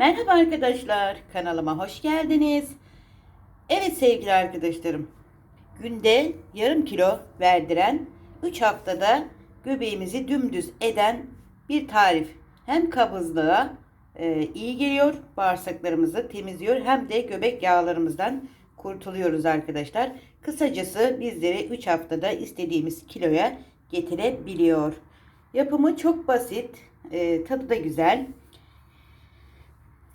Merhaba arkadaşlar, kanalıma hoş geldiniz. Evet sevgili arkadaşlarım, günde yarım kilo verdiren 3 haftada göbeğimizi dümdüz eden bir tarif. Hem kabızlığa e, iyi geliyor, bağırsaklarımızı temizliyor hem de göbek yağlarımızdan kurtuluyoruz arkadaşlar. Kısacası bizleri 3 haftada istediğimiz kiloya getirebiliyor. Yapımı çok basit, e, tadı da güzel.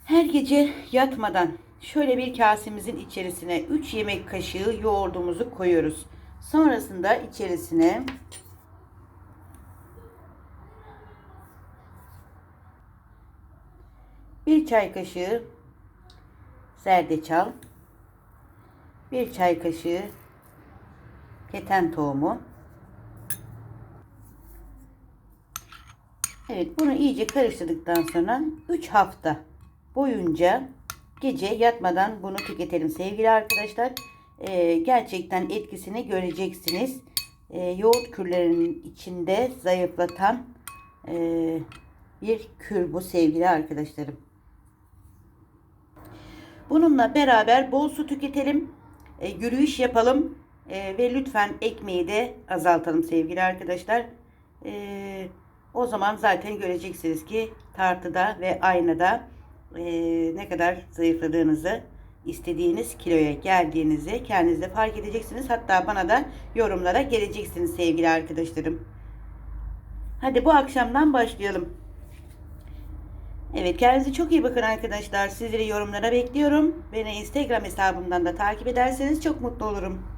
Her gece yatmadan şöyle bir kasemizin içerisine 3 yemek kaşığı yoğurdumuzu koyuyoruz. Sonrasında içerisine bir çay kaşığı zerdeçal, bir çay kaşığı keten tohumu. Evet bunu iyice karıştırdıktan sonra 3 hafta boyunca gece yatmadan bunu tüketelim sevgili arkadaşlar. Ee, gerçekten etkisini göreceksiniz. Ee, yoğurt kürlerinin içinde zayıflatan e, bir kür bu sevgili arkadaşlarım. Bununla beraber bol su tüketelim. E, yürüyüş yapalım. E, ve lütfen ekmeği de azaltalım sevgili arkadaşlar. E, o zaman zaten göreceksiniz ki tartıda ve aynada e, ne kadar zayıfladığınızı, istediğiniz kiloya geldiğinizi kendinizde fark edeceksiniz. Hatta bana da yorumlara geleceksiniz sevgili arkadaşlarım. Hadi bu akşamdan başlayalım. Evet kendinize çok iyi bakın arkadaşlar. Sizleri yorumlara bekliyorum. Beni Instagram hesabımdan da takip ederseniz çok mutlu olurum.